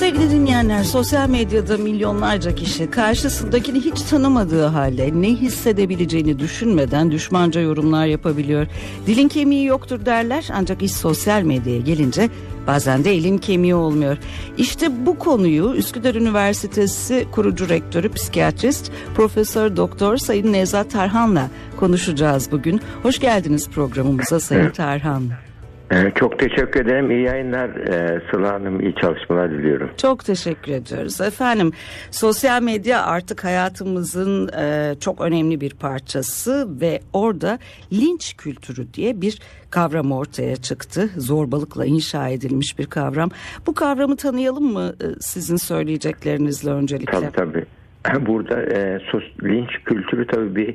Sevgili dinleyenler, sosyal medyada milyonlarca kişi karşısındakini hiç tanımadığı halde ne hissedebileceğini düşünmeden düşmanca yorumlar yapabiliyor. Dilin kemiği yoktur derler ancak iş sosyal medyaya gelince bazen de elin kemiği olmuyor. İşte bu konuyu Üsküdar Üniversitesi kurucu rektörü psikiyatrist Profesör Doktor Sayın Nevzat Tarhan'la konuşacağız bugün. Hoş geldiniz programımıza Sayın Tarhan. Ee, çok teşekkür ederim. İyi yayınlar ee, Sıla Hanım. İyi çalışmalar diliyorum. Çok teşekkür ediyoruz. Efendim sosyal medya artık hayatımızın e, çok önemli bir parçası ve orada linç kültürü diye bir kavram ortaya çıktı. Zorbalıkla inşa edilmiş bir kavram. Bu kavramı tanıyalım mı e, sizin söyleyeceklerinizle öncelikle? Tabii tabii. Burada e, sos, linç kültürü tabii bir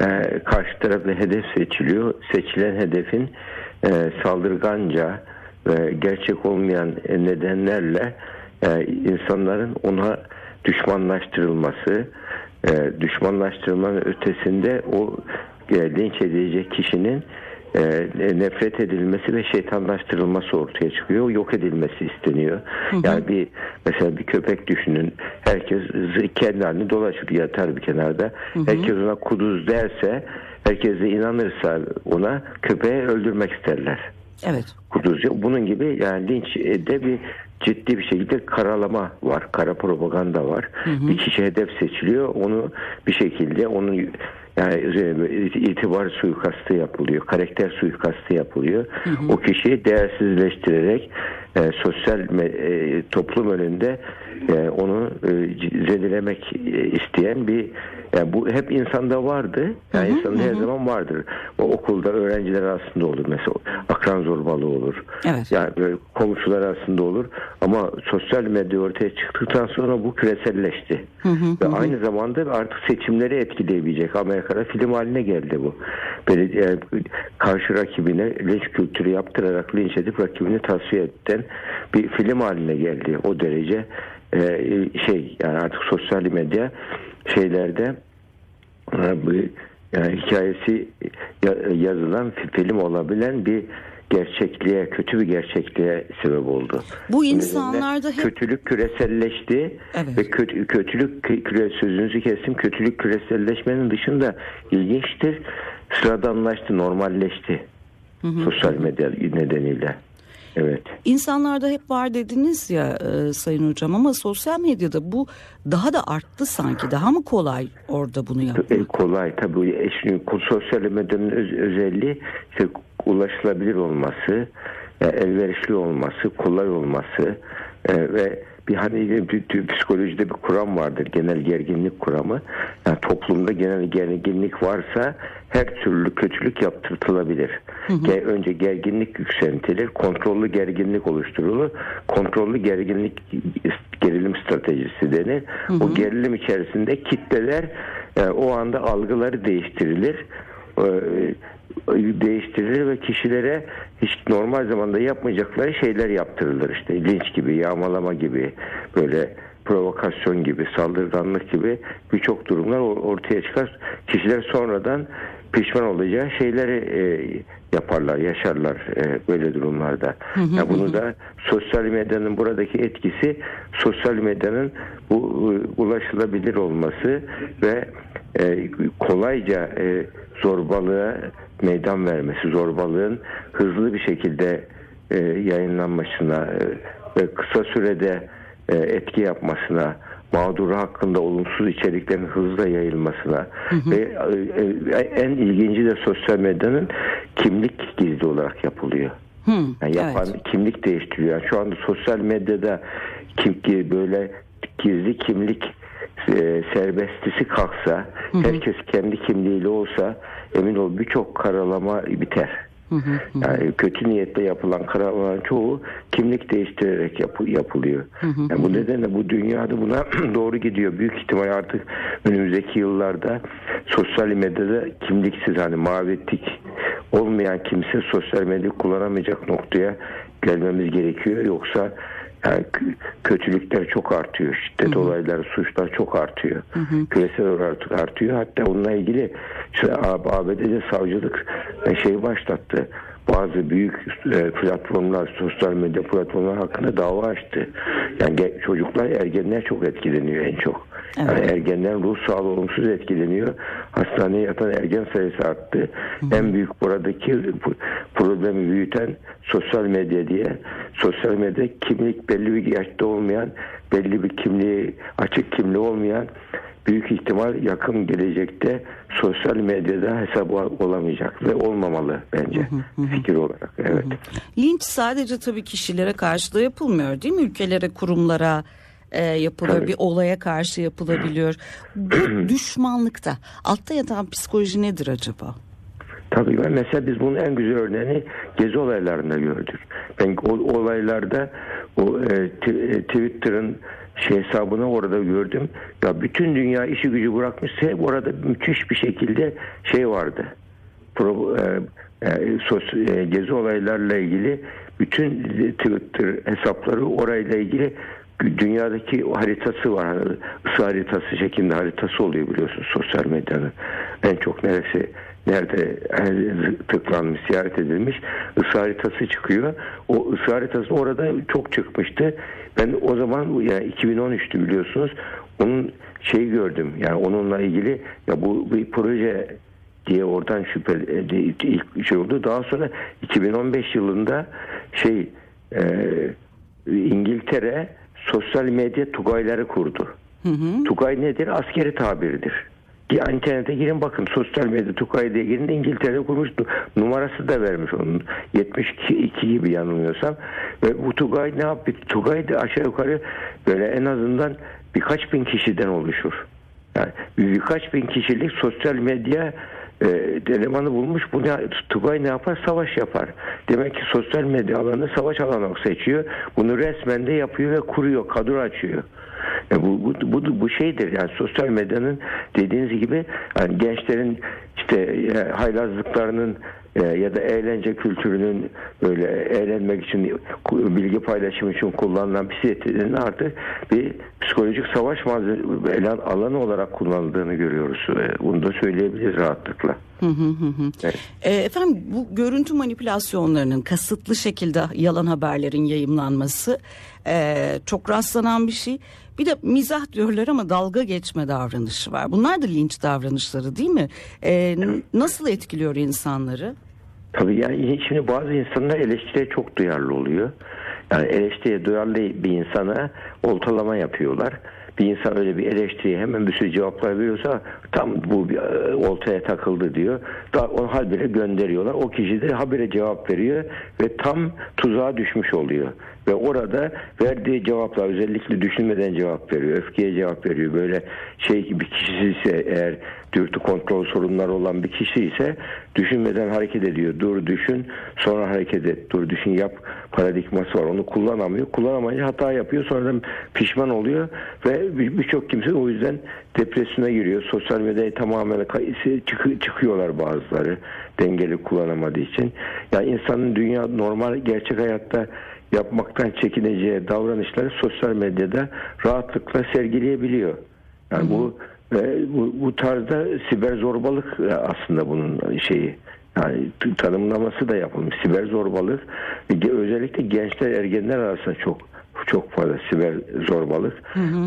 e, karşı tarafı hedef seçiliyor. Seçilen hedefin e, saldırganca ve gerçek olmayan nedenlerle e, insanların ona düşmanlaştırılması, e, düşmanlaştırmanın ötesinde o e, linç edilecek kişinin nefret edilmesi ve şeytanlaştırılması ortaya çıkıyor. Yok edilmesi isteniyor. Hı hı. Yani bir mesela bir köpek düşünün. Herkes kendi halini dolaşır yatar bir kenarda. Hı hı. Herkes ona kuduz derse herkes de inanırsa ona köpeği öldürmek isterler. Evet. Kuduz. Bunun gibi yani linç de bir ciddi bir şekilde karalama var. Kara propaganda var. Hı hı. Bir kişi hedef seçiliyor. Onu bir şekilde onun yani itibar suikastı yapılıyor. Karakter suikastı yapılıyor. Hı hı. O kişiyi değersizleştirerek e, sosyal e, toplum önünde e, onu e, zedelemek e, isteyen bir yani bu hep insanda vardı. Yani hı hı, insanın hı. her zaman vardır. O okulda öğrenciler arasında olur mesela akran zorbalığı olur. Evet. Yani böyle komşular arasında olur. Ama sosyal medya ortaya çıktıktan sonra bu küreselleşti. Hı hı, Ve hı. aynı zamanda artık seçimleri etkileyebilecek. Amerika'da film haline geldi bu. Böyle yani, karşı rakibine linç kültürü yaptırarak linç edip rakibini tasfiye eden bir film haline geldi. O derece e, şey yani artık sosyal medya şeylerde e, bu yani hikayesi yazılan film olabilen bir gerçekliğe, kötü bir gerçekliğe sebep oldu. Bu insanlarda hep... Kötülük küreselleşti evet. ve kötü, kötülük küre, sözünüzü kesim kötülük küreselleşmenin dışında ilginçtir. Sıradanlaştı, normalleşti. Hı hı. Sosyal medya nedeniyle. Evet. İnsanlarda hep var dediniz ya e, Sayın Hocam ama sosyal medyada bu daha da arttı sanki. Daha mı kolay orada bunu yapmak? E, kolay tabii. E, şimdi, sosyal medyanın öz, özelliği işte, ulaşılabilir olması, yani elverişli olması, kolay olması e, ve bir hani bir, psikolojide bir kuram vardır genel gerginlik kuramı. Yani toplumda genel gerginlik varsa her türlü kötülük yaptırtılabilir. Hı hı. Önce gerginlik yükseltilir, kontrollü gerginlik oluşturulur. Kontrollü gerginlik gerilim stratejisi denir. Hı hı. O gerilim içerisinde kitleler e, o anda algıları değiştirilir e, değiştirilir ve kişilere hiç normal zamanda yapmayacakları şeyler yaptırılır. İşte linç gibi, yağmalama gibi, böyle provokasyon gibi, saldırganlık gibi birçok durumlar ortaya çıkar. Kişiler sonradan pişman olacağı şeyleri e, yaparlar, yaşarlar e, böyle durumlarda. Hı hı, yani bunu da sosyal medyanın buradaki etkisi sosyal medyanın bu e, ulaşılabilir olması ve e, kolayca e, zorbalığa meydan vermesi, zorbalığın hızlı bir şekilde e, yayınlanmasına e, ve kısa sürede e, etki yapmasına, mağduru hakkında olumsuz içeriklerin hızla yayılmasına hı hı. ve e, e, en ilginci de sosyal medyanın kimlik gizli olarak yapılıyor. Hı, yani yapan evet. kimlik değiştiriyor. Yani şu anda sosyal medyada kim böyle gizli kimlik e, serbestisi kalksa, hı hı. herkes kendi kimliğiyle olsa emin ol birçok karalama biter. Hı hı hı. Yani kötü niyetle yapılan kararların çoğu kimlik değiştirerek yapı, yapılıyor. Yani bu nedenle bu dünyada buna doğru gidiyor. Büyük ihtimal artık önümüzdeki yıllarda sosyal medyada kimliksiz hani mavi tik olmayan kimse sosyal medya kullanamayacak noktaya gelmemiz gerekiyor. Yoksa yani kötülükler çok artıyor. Şiddet hı hı. olayları, suçlar çok artıyor. Hı hı. Küresel olarak artıyor. Hatta onunla ilgili işte ABD'de savcılık şey başlattı. bazı büyük e, platformlar, sosyal medya platformları hakkında dava açtı. Yani çocuklar, ergenler çok etkileniyor en çok. Yani Evet. ergenlerin ruh sağlığı olumsuz etkileniyor. Hastaneye yatan ergen sayısı arttı. En büyük buradaki bu- problemi büyüten sosyal medya diye. Sosyal medya kimlik belli bir yaşta olmayan, belli bir kimliği, açık kimliği olmayan büyük ihtimal yakın gelecekte sosyal medyada hesabı olamayacak ve olmamalı bence fikir olarak. Evet. Linç sadece tabii kişilere karşı da yapılmıyor değil mi? Ülkelere, kurumlara e, yapılıyor. Tabii. Bir olaya karşı yapılabiliyor. Bu düşmanlıkta altta yatan psikoloji nedir acaba? Tabii ben mesela biz bunun en güzel örneğini gezi olaylarında gördük. Ben o olaylarda o e, e, Twitter'ın şey hesabını orada gördüm. Ya bütün dünya işi gücü bırakmış. Hep orada müthiş bir şekilde şey vardı. Pro, e, e, sos, e, gezi olaylarla ilgili bütün Twitter hesapları orayla ilgili dünyadaki haritası var. Hani ısı haritası şeklinde haritası oluyor biliyorsun sosyal medyanın. En çok neresi nerede tıklanmış, ziyaret edilmiş ısı haritası çıkıyor. O ısı haritası orada çok çıkmıştı. Ben o zaman yani 2013'tü biliyorsunuz. Onun şeyi gördüm. Yani onunla ilgili ya bu bir proje diye oradan şüphe e, ilk şey oldu. Daha sonra 2015 yılında şey e, İngiltere sosyal medya tugayları kurdu. Tugay nedir? Askeri tabiridir. Bir internete girin bakın sosyal medya Tugay diye girin İngiltere'de kurmuş numarası da vermiş onun 72 gibi yanılmıyorsam ve bu Tugay ne yapıyor? Tugay da aşağı yukarı böyle en azından birkaç bin kişiden oluşur. Yani birkaç bin kişilik sosyal medya e, elemanı bulmuş. Bu ne, Tugay ne yapar? Savaş yapar. Demek ki sosyal medya alanı savaş alanı seçiyor. Bunu resmen de yapıyor ve kuruyor, kadro açıyor. E bu, bu, bu, bu şeydir yani sosyal medyanın dediğiniz gibi yani gençlerin işte e, haylazlıklarının ya da eğlence kültürünün böyle eğlenmek için bilgi paylaşımı için kullanılan bisikletlerin artık bir psikolojik savaş alanı olarak kullanıldığını görüyoruz. E, Bunu da söyleyebiliriz rahatlıkla. Evet. E, efendim bu görüntü manipülasyonlarının kasıtlı şekilde yalan haberlerin yayımlanması e, çok rastlanan bir şey. Bir de mizah diyorlar ama dalga geçme davranışı var. Bunlar da linç davranışları değil mi? E, nasıl etkiliyor insanları? Tabii yani şimdi bazı insanlar eleştiriye çok duyarlı oluyor. Yani eleştiriye duyarlı bir insana oltalama yapıyorlar. Bir insan öyle bir eleştiriye hemen bir sürü cevaplar veriyorsa tam bu bir, e, oltaya takıldı diyor. Daha onu habire gönderiyorlar. O kişi de habire cevap veriyor ve tam tuzağa düşmüş oluyor. Ve orada verdiği cevaplar özellikle düşünmeden cevap veriyor. Öfkeye cevap veriyor. Böyle şey bir kişi ise eğer dürtü kontrol sorunları olan bir kişi ise düşünmeden hareket ediyor. Dur düşün sonra hareket et. Dur düşün yap paradigması var. Onu kullanamıyor. Kullanamayınca hata yapıyor. Sonradan pişman oluyor ve bir- birçok kimse o yüzden depresyona giriyor. Sosyal medyayı tamamen çıkıyorlar bazıları dengeli kullanamadığı için. Yani insanın dünya normal gerçek hayatta yapmaktan çekineceği davranışları sosyal medyada rahatlıkla sergileyebiliyor. Yani bu e, bu, bu tarzda siber zorbalık e, aslında bunun şeyi. Yani tanımlaması da yapılmış. Siber zorbalık özellikle gençler ergenler arasında çok çok fazla siber zorbalık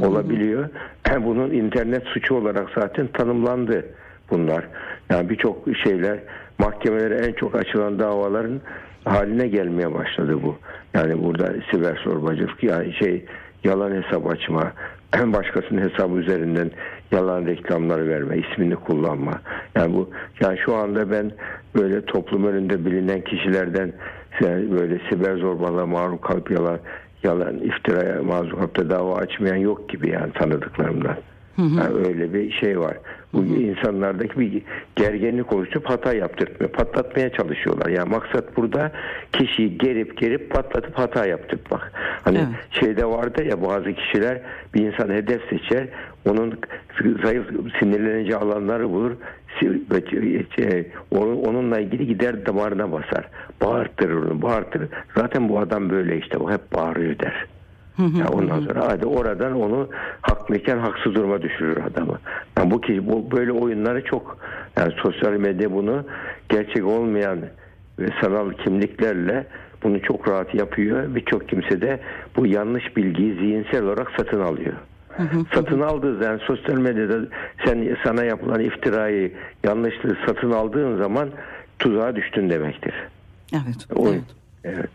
olabiliyor. Bunun internet suçu olarak zaten tanımlandı bunlar. Yani birçok şeyler mahkemelere en çok açılan davaların haline gelmeye başladı bu. Yani burada siber zorbacılık yani şey yalan hesap açma, başkasının hesabı üzerinden yalan reklamları verme, ismini kullanma. Yani bu yani şu anda ben böyle toplum önünde bilinen kişilerden yani böyle siber zorbalığa maruz kalıp yalan yalan iftiraya da dava açmayan yok gibi yani tanıdıklarımdan. Yani öyle bir şey var. Bu insanlardaki bir gerginlik oluşturup hata yaptırtmıyor. Patlatmaya çalışıyorlar. Yani maksat burada kişiyi gerip gerip patlatıp hata yaptırmak. Hani Evet. şeyde vardı ya bazı kişiler bir insan hedef seçer. Onun zayıf sinirlenince alanları bulur. şey, onun- Onunla ilgili gider damarına basar. Bağırtırır onu. Bağırtırır. Zaten bu adam böyle işte. O hep bağırıyor der. Ya ondan sonra hadi oradan onu haklıyken haksız duruma düşürür adamı. Yani bu ki bu böyle oyunları çok yani sosyal medya bunu gerçek olmayan ve sanal kimliklerle bunu çok rahat yapıyor. Birçok kimse de bu yanlış bilgiyi zihinsel olarak satın alıyor. Satın aldığı zaman sosyal medyada sen sana yapılan iftirayı, yanlışlığı satın aldığın zaman tuzağa düştün demektir. Evet. O, evet. evet.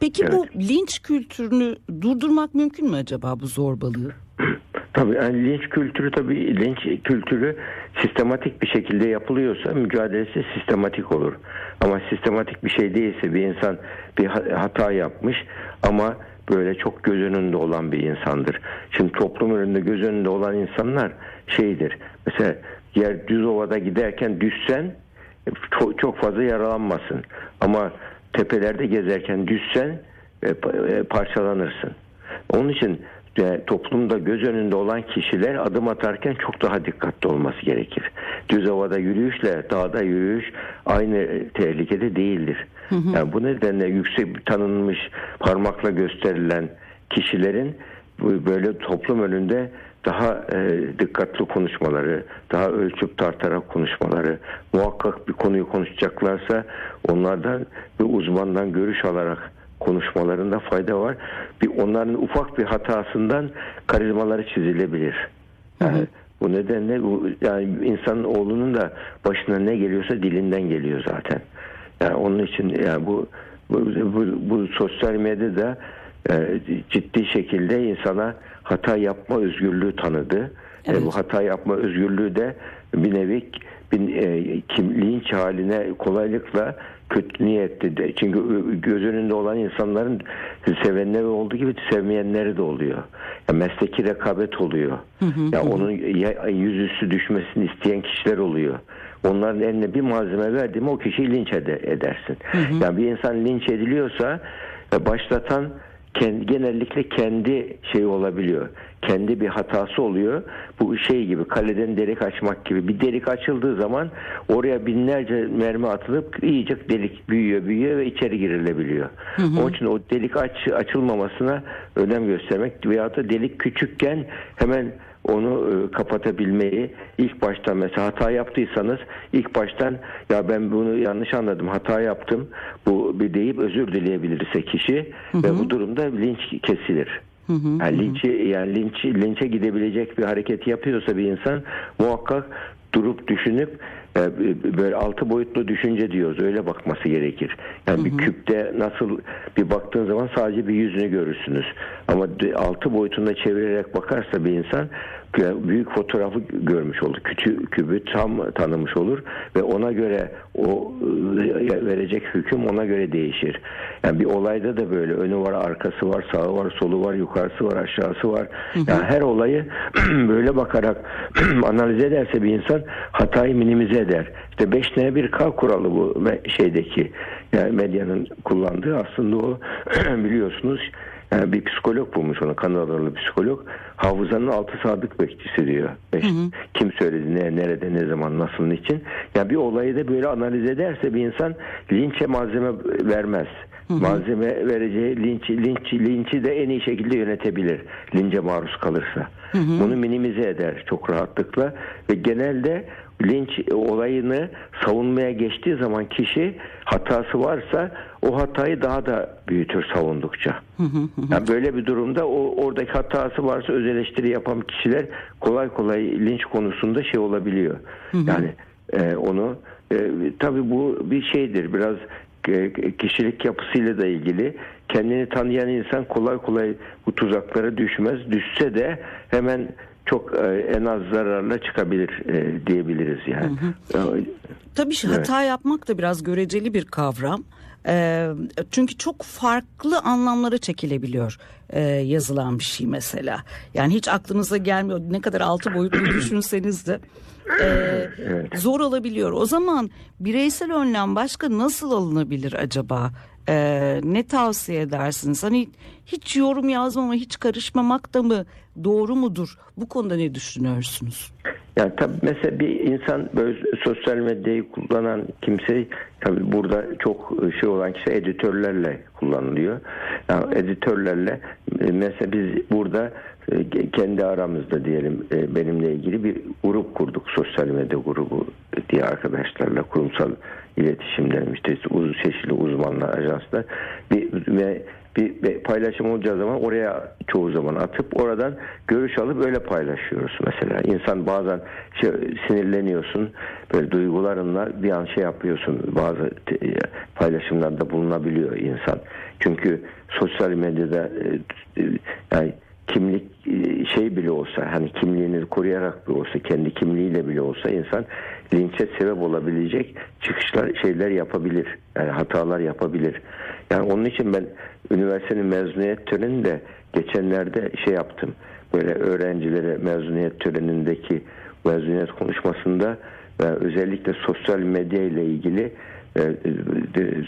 Peki bu linç kültürünü durdurmak mümkün mü acaba bu zorbalığı? Tabii yani linç kültürü tabii linç kültürü sistematik bir şekilde yapılıyorsa mücadelesi sistematik olur. Ama sistematik bir şey değilse bir insan bir hata yapmış ama böyle çok göz önünde olan bir insandır. Şimdi toplum önünde göz önünde olan insanlar şeydir. Mesela yer düz ovada giderken düşsen çok, çok fazla yaralanmasın. Ama tepelerde gezerken düşsen parçalanırsın. Onun için toplumda göz önünde olan kişiler adım atarken çok daha dikkatli olması gerekir. Düz havada yürüyüşle dağda yürüyüş aynı tehlikede değildir. Hı hı. Yani bu nedenle yüksek tanınmış parmakla gösterilen kişilerin böyle toplum önünde daha e, dikkatli konuşmaları, daha ölçüp tartarak konuşmaları, muhakkak bir konuyu konuşacaklarsa onlardan bir uzmandan görüş alarak konuşmalarında fayda var. Bir onların ufak bir hatasından karizmaları çizilebilir. Yani hı hı. bu nedenle bu yani insanın oğlunun da başına ne geliyorsa dilinden geliyor zaten. Yani onun için yani bu bu, bu, bu sosyal medyada e, ciddi şekilde insana hata yapma özgürlüğü tanıdı. Evet. E, bu hata yapma özgürlüğü de bir nevi bir, e, kim, linç haline kolaylıkla kötü niyetli de. Çünkü göz önünde olan insanların sevenleri olduğu gibi sevmeyenleri de oluyor. Ya mesleki rekabet oluyor. Hı hı, ya hı. onun ya, yüzüstü düşmesini isteyen kişiler oluyor. Onların eline bir malzeme verdi mi o kişiyi linç ede, edersin. Hı hı. Yani bir insan linç ediliyorsa başlatan kendi, genellikle kendi şey olabiliyor. Kendi bir hatası oluyor. Bu şey gibi kaleden delik açmak gibi. Bir delik açıldığı zaman oraya binlerce mermi atılıp iyice delik büyüyor büyüyor ve içeri girilebiliyor. Hı hı. Onun için o delik aç, açılmamasına önem göstermek veyahut da delik küçükken hemen onu e, kapatabilmeyi ilk baştan mesela hata yaptıysanız ilk baştan ya ben bunu yanlış anladım hata yaptım bu bir deyip özür dileyebilirse kişi hı hı. ve bu durumda linç kesilir. Hı hı, yani linçi yani linç linçe gidebilecek bir hareket yapıyorsa bir insan muhakkak durup düşünüp e, böyle altı boyutlu düşünce diyoruz. Öyle bakması gerekir. Yani hı hı. bir küpte nasıl bir baktığın zaman sadece bir yüzünü görürsünüz. Ama altı boyutunda çevirerek bakarsa bir insan büyük fotoğrafı görmüş olur. Küçük kübü tam tanımış olur ve ona göre o e, verecek hüküm ona göre değişir. Yani bir olayda da böyle önü var, arkası var, sağı var, solu var, yukarısı var, aşağısı var. Yani her olayı böyle bakarak analiz ederse bir insan hatayı minimize eder. İşte 5 tane bir K kuralı bu şeydeki yani medyanın kullandığı aslında o biliyorsunuz bir psikolog bulmuş onu Kanadalı psikolog. Hafızanın altı sadık bekçisi diyor. Beş, hı hı. Kim söyledi ne, nerede, ne zaman, nasıl, niçin. Yani bir olayı da böyle analiz ederse bir insan linçe malzeme vermez. Hı. Malzeme vereceği linç, linç, linçi de en iyi şekilde yönetebilir. Lince maruz kalırsa. Hı hı. Bunu minimize eder çok rahatlıkla ve genelde linç olayını savunmaya geçtiği zaman kişi hatası varsa o hatayı daha da büyütür savundukça. yani böyle bir durumda o oradaki hatası varsa öz eleştiri yapan kişiler kolay kolay linç konusunda şey olabiliyor. yani e, onu e, tabii bu bir şeydir biraz kişilik yapısıyla da ilgili kendini tanıyan insan kolay kolay bu tuzaklara düşmez. Düşse de hemen çok e, en az zararla çıkabilir e, diyebiliriz yani. Hı hı. Tabii evet. hata yapmak da biraz göreceli bir kavram. E, çünkü çok farklı anlamlara çekilebiliyor e, yazılan bir şey mesela. Yani hiç aklınıza gelmiyor. Ne kadar altı boyutlu düşünseniz de e, evet. zor olabiliyor. O zaman bireysel önlem başka nasıl alınabilir acaba? Ee, ne tavsiye edersiniz? Hani hiç yorum yazmama, hiç karışmamak da mı doğru mudur? Bu konuda ne düşünüyorsunuz? Yani tabii mesela bir insan böyle sosyal medyayı kullanan kimse tabii burada çok şey olan kişi editörlerle kullanılıyor. Yani editörlerle mesela biz burada e, kendi aramızda diyelim e, benimle ilgili bir grup kurduk. Sosyal medya grubu diye arkadaşlarla kurumsal iletişimler işte uz, çeşitli uzmanlar ajanslar bir ve bir, paylaşım olacağı zaman oraya çoğu zaman atıp oradan görüş alıp öyle paylaşıyoruz mesela. İnsan bazen şey, sinirleniyorsun böyle duygularınla bir an şey yapıyorsun bazı te- paylaşımlarda bulunabiliyor insan. Çünkü sosyal medyada e, e, yani kimlik e, şey bile olsa hani kimliğini koruyarak bile olsa kendi kimliğiyle bile olsa insan linçe sebep olabilecek çıkışlar şeyler yapabilir. Yani hatalar yapabilir. Yani onun için ben üniversitenin mezuniyet töreninde geçenlerde şey yaptım. Böyle öğrencilere mezuniyet törenindeki mezuniyet konuşmasında özellikle sosyal medya ile ilgili e, e,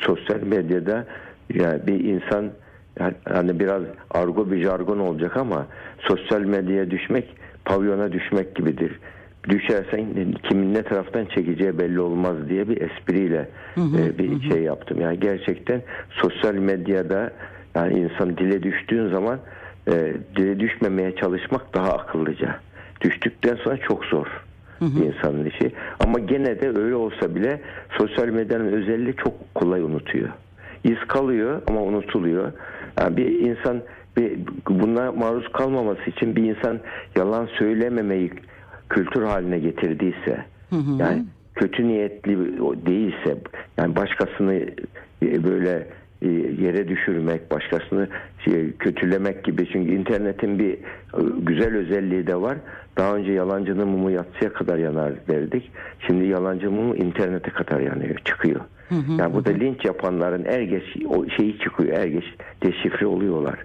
sosyal medyada yani bir insan yani biraz argo bir jargon olacak ama sosyal medyaya düşmek pavyona düşmek gibidir. Düşersen kimin ne taraftan çekeceği belli olmaz diye bir espriyle e, bir şey yaptım. Yani gerçekten sosyal medyada yani insan dile düştüğün zaman e, dile düşmemeye çalışmak daha akıllıca. Düştükten sonra çok zor bir insanın işi. Ama gene de öyle olsa bile sosyal medyanın özelliği çok kolay unutuyor. İz kalıyor ama unutuluyor. Yani bir insan bir buna maruz kalmaması için bir insan yalan söylememeyi kültür haline getirdiyse yani kötü niyetli değilse yani başkasını e, böyle e, yere düşürmek, başkasını şey, kötülemek gibi. Çünkü internetin bir e, güzel özelliği de var. Daha önce yalancının mumu yatsıya kadar yanar derdik. Şimdi yalancı mumu internete kadar yanıyor, çıkıyor. Yani burada linç yapanların er geç o şeyi çıkıyor, er geç deşifre oluyorlar.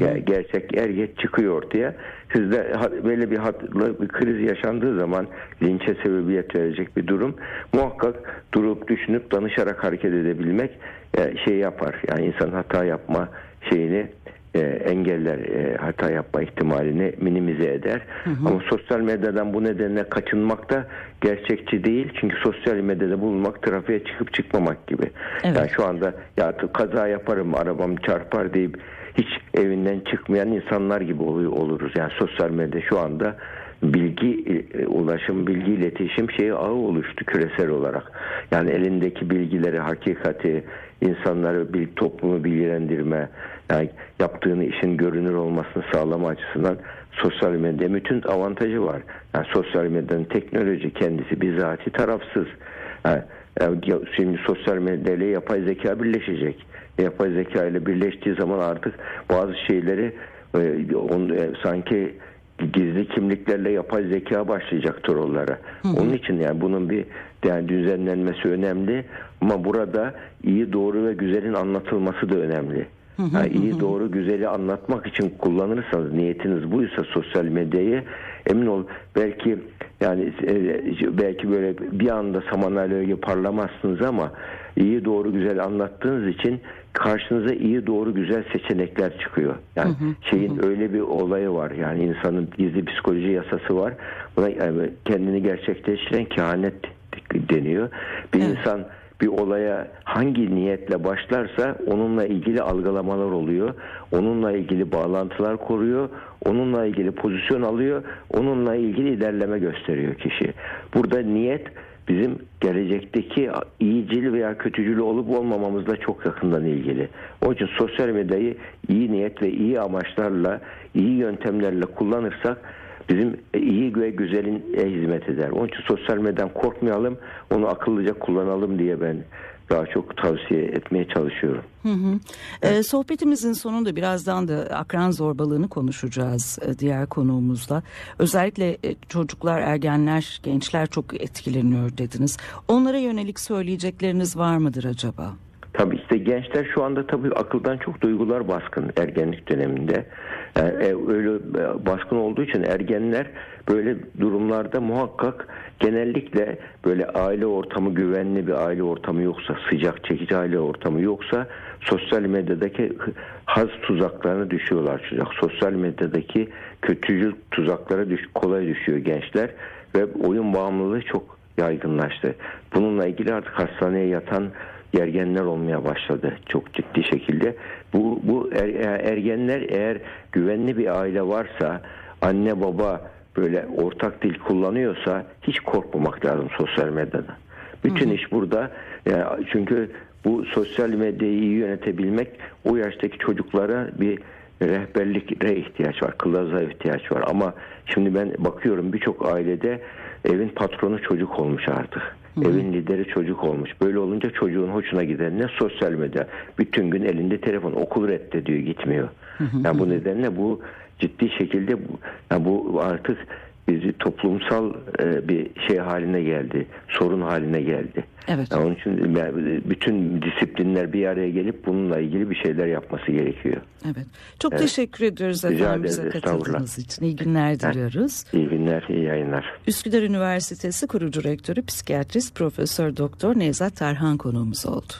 Yani gerçek er geç çıkıyor ortaya. Sizde böyle bir, hatlı, bir kriz yaşandığı zaman linçe sebebiyet verecek bir durum muhakkak durup düşünüp danışarak hareket edebilmek e, şey yapar. Yani insan hata yapma şeyini e, engeller e, hata yapma ihtimalini minimize eder. Ama sosyal medyadan bu nedenle kaçınmak da gerçekçi değil. Çünkü sosyal medyada bulunmak trafiğe çıkıp çıkmamak gibi. Evet. Yani şu anda ya kaza yaparım arabam çarpar deyip hiç evinden çıkmayan insanlar gibi oluruz. Yani sosyal medya şu anda bilgi e, ulaşım, bilgi iletişim şeyi ağı oluştu küresel olarak. Yani elindeki bilgileri, hakikati, insanları bir toplumu bilgilendirme, yani yaptığını işin görünür olmasını sağlama açısından sosyal medya bütün avantajı var. Yani sosyal medyanın teknoloji kendisi bizatihi tarafsız. Yani, yani şimdi sosyal medya ile yapay zeka birleşecek. Yapay zeka ile birleştiği zaman artık bazı şeyleri e, e, sanki gizli kimliklerle yapay zeka başlayacak trollara. Onun için yani bunun bir yani düzenlenmesi önemli ama burada iyi doğru ve güzelin anlatılması da önemli. Yani iyi doğru güzeli anlatmak için kullanırsanız niyetiniz buysa sosyal medyayı emin ol belki yani e, belki böyle bir anda saman alevi parlamazsınız ama iyi doğru güzel anlattığınız için karşınıza iyi doğru güzel seçenekler çıkıyor. Yani şeyin öyle bir olayı var. Yani insanın gizli psikoloji yasası var. Buna yani kendini gerçekleştiren kehanet deniyor. Bir insan bir olaya hangi niyetle başlarsa onunla ilgili algılamalar oluyor. Onunla ilgili bağlantılar kuruyor. Onunla ilgili pozisyon alıyor. Onunla ilgili ilerleme gösteriyor kişi. Burada niyet bizim gelecekteki iyicil veya kötücül olup olmamamızla çok yakından ilgili. Onun için sosyal medyayı iyi niyet ve iyi amaçlarla, iyi yöntemlerle kullanırsak bizim iyi ve güzelin hizmet eder. Onun için sosyal medyadan korkmayalım, onu akıllıca kullanalım diye ben daha çok tavsiye etmeye çalışıyorum. Hı hı. Ee, sohbetimizin sonunda birazdan da akran zorbalığını konuşacağız e, diğer konuğumuzla. Özellikle e, çocuklar, ergenler, gençler çok etkileniyor dediniz. Onlara yönelik söyleyecekleriniz var mıdır acaba? Tabii işte gençler şu anda tabii akıldan çok duygular baskın ergenlik döneminde. Yani e, öyle e, baskın olduğu için ergenler böyle durumlarda muhakkak genellikle böyle aile ortamı güvenli bir aile ortamı yoksa sıcak çekici aile ortamı yoksa sosyal medyadaki haz tuzaklarına düşüyorlar çocuk. Sosyal medyadaki kötücül tuzaklara düş, kolay düşüyor gençler ve oyun bağımlılığı çok yaygınlaştı. Bununla ilgili artık hastaneye yatan ergenler olmaya başladı çok ciddi şekilde. Bu bu er, ergenler eğer güvenli bir aile varsa anne baba böyle ortak dil kullanıyorsa hiç korkmamak lazım sosyal medyada. Bütün iş burada. Yani çünkü bu sosyal medyayı iyi yönetebilmek o yaştaki çocuklara bir rehberlikle ihtiyaç var. Kılaza ihtiyaç var. Ama şimdi ben bakıyorum birçok ailede evin patronu çocuk olmuş artık. Evin lideri çocuk olmuş. Böyle olunca çocuğun hoşuna giden ne sosyal medya. Bütün gün elinde telefon. Okul reddediyor gitmiyor. Yani bu nedenle bu ciddi şekilde yani bu artık bizi toplumsal e, bir şey haline geldi. Sorun haline geldi. Evet. Yani onun için yani bütün disiplinler bir araya gelip bununla ilgili bir şeyler yapması gerekiyor. Evet. Çok teşekkür ediyoruz Rica efendim bize katıldığınız için. İyi günler diliyoruz. İyi günler, iyi yayınlar. Üsküdar Üniversitesi kurucu rektörü psikiyatrist Profesör Doktor Nevzat Tarhan konuğumuz oldu.